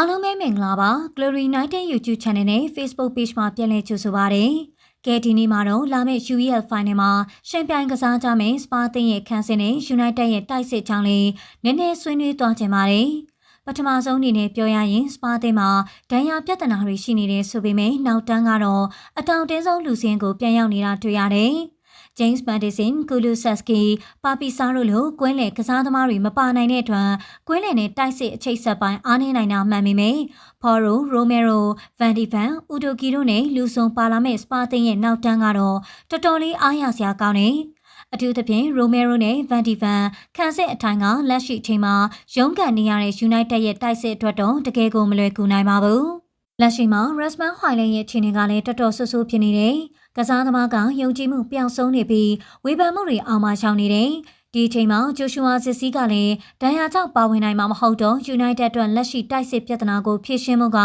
အားလုံးပဲမင်္ဂလာပါ Glory United YouTube Channel နဲ့ Facebook Page မှာပြန်လည်ကြိုဆိုပါရစေ။ကဲဒီနေ့မှာတော့လာမယ့် UEL Final မှာရှင်ပြိုင်ကစားကြမယ့် Spa တင်းရဲ့ခန်းစင်နဲ့ United ရဲ့တိုက်စစ်ချောင်းလေးနည်းနည်းဆွေးနွေးသွားကြပါမယ်။ပထမဆုံးအနေနဲ့ပြောရရင် Spa တင်းမှာဒဏ်ရာပြဿနာတွေရှိနေတဲ့ဆိုပေမဲ့နောက်တန်းကတော့အတောင်တင်းဆုံးလူစင်းကိုပြန်ရောက်နေတာတွေ့ရတယ်။ James Madison, Kulusevski, Papisa တို့လိုကွင်းလယ်ကစားသမားတွေမပါနိုင်တဲ့အတွက်ကွင်းလယ်နဲ့တိုက်စစ်အချိတ်ဆက်ပိုင်းအားနည်းနိုင်တာမှန်ပေမဲ့ Poro, Romero, Van de Ven, Udogi တို့နဲ့လူဆုံပါလာမဲ့ Spa တင်းရဲ့နောက်တန်းကတော့တော်တော်လေးအားရစရာကောင်းတယ်။အထူးသဖြင့် Romero နဲ့ Van de Ven ခံစစ်အထိုင်ကလက်ရှိအချိန်မှာရုန်းကန်နေရတဲ့ United ရဲ့တိုက်စစ်အတွက်တော့တကယ်ကိုမလွယ်ကူနိုင်ပါဘူး။ လက်ရှိမှာ Rasmus Højlund ရဲ့အခြေအနေကလည်းတော်တော်ဆူဆူဖြစ်နေတယ်။ကစားသမားကယုံကြည်မှုပျောက်ဆုံးနေပြီးဝေဖန်မှုတွေအောင်မှရှောင်နေတယ်။ဒီအချိန်မှာဂျိုရှူအာစစ်စီကလည်းဒဏ်ရာကြောင့်ပါဝင်နိုင်မှာမဟုတ်တော့ United အတွက်လက်ရှိတိုက်စစ်ပြဿနာကိုဖြေရှင်းမှုက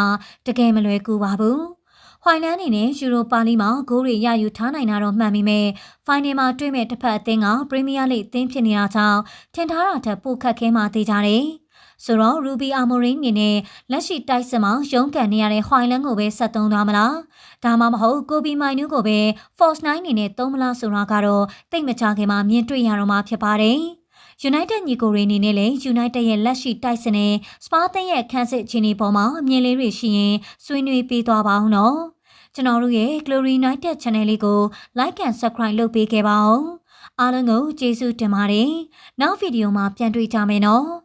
တကယ်မလွယ်ကူပါဘူး။ဟွိုင်လန်အနေနဲ့ယူရိုပါလီမှာဂိုးတွေရယူထားနိုင်တာတော့မှန်ပေမဲ့ဖိုင်နယ်မှာတွေ့မဲ့တစ်ဖက်အသင်းကပရီးမီးယားလိအသင်းဖြစ်နေတာကြောင့်ထင်ထားတာထက်ပိုခက်ခဲမှသိကြတယ်။ ဆိုတော့ Ruby Amorim အနေနဲ့လက်ရှိတိုက်စစ်မှာရုန်းကန်နေရတဲ့ Highland ကိုပဲဆက်သုံးသွားမလားဒါမှမဟုတ် Kobe Mainu ကိုပဲ Force 9အနေနဲ့သုံးမလားဆိုတာကတော့တိတ်မချခင်မှာမြင်တွေ့ရတော့မှာဖြစ်ပါတယ်။ United ညီကိုတွေအနေနဲ့လည်း United ရဲ့လက်ရှိတိုက်စစ်နဲ့ Spa တဲ့ရဲ့ခန်းစစ်အခြေအနေပေါ်မှာအမြင်လေးတွေရှိရင်ဆွေးနွေးပေးသွားပါအောင်နော်။ကျွန်တော်တို့ရဲ့ Glory United Channel လေးကို Like and Subscribe လုပ်ပေးခဲ့ပါဦး။အားလုံးကိုကျေးဇူးတင်ပါတယ်။နောက်ဗီဒီယိုမှာပြန်တွေ့ကြမယ်နော်။